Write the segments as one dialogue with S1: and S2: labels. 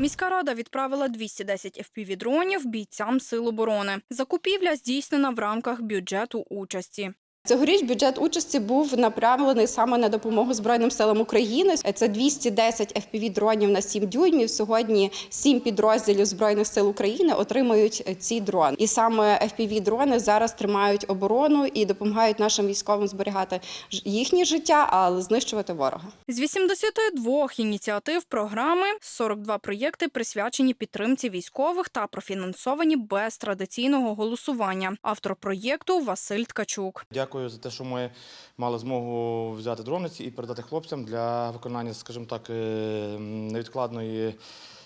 S1: Міська рада відправила 210 FPV-дронів бійцям Сил оборони. Закупівля здійснена в рамках бюджету участі.
S2: Цьогоріч бюджет участі був направлений саме на допомогу Збройним силам України. Це 210 fpv дронів на 7 дюймів. Сьогодні 7 підрозділів Збройних сил України отримують ці дрони. І саме fpv дрони зараз тримають оборону і допомагають нашим військовим зберігати ж- їхнє життя, а знищувати ворога.
S1: З 82 ініціатив програми 42 проєкти присвячені підтримці військових та профінансовані без традиційного голосування. Автор проєкту Василь Ткачук.
S3: Дякую за те, що ми мали змогу взяти дрониці і передати хлопцям для виконання, скажімо так, е, невідкладної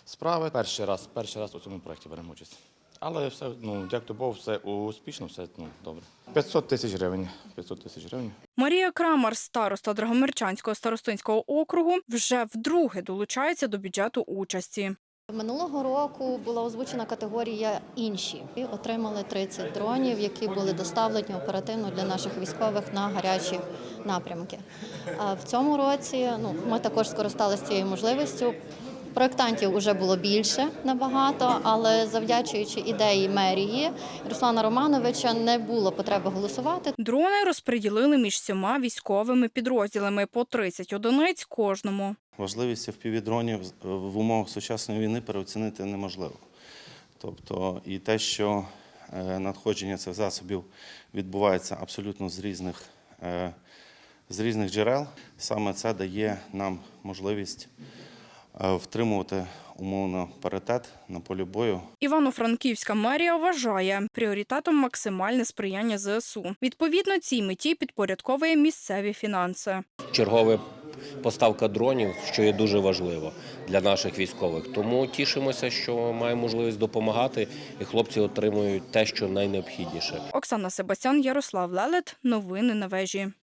S3: справи. Перший раз, перший раз у цьому проєкті беремо участь. Але все, ну, дякую Богу, все успішно, все ну, добре. 500 тисяч гривень. 500 тисяч гривень.
S1: Марія Крамар, староста Драгомирчанського старостинського округу, вже вдруге долучається до бюджету участі.
S4: Минулого року була озвучена категорія інші і отримали 30 дронів, які були доставлені оперативно для наших військових на гарячі напрямки. А в цьому році ну ми також скористалися цією можливістю. Проєктантів вже було більше набагато, але завдячуючи ідеї мерії Руслана Романовича, не було потреби голосувати.
S1: Дрони розподілили між всіма військовими підрозділами по 30 одиниць кожному.
S5: Важливість FPV-дронів в умовах сучасної війни переоцінити неможливо. Тобто, і те, що е, надходження цих засобів відбувається абсолютно з різних, е, з різних джерел, саме це дає нам можливість е, втримувати умовно паритет на полі бою
S1: Івано-Франківська мерія вважає пріоритетом максимальне сприяння ЗСУ. Відповідно, цій меті підпорядковує місцеві фінанси.
S6: Чергова поставка дронів, що є дуже важливо для наших військових. Тому тішимося, що маємо можливість допомагати, і хлопці отримують те, що найнеобхідніше.
S1: Оксана Себастян, Ярослав Лелет. Новини на вежі.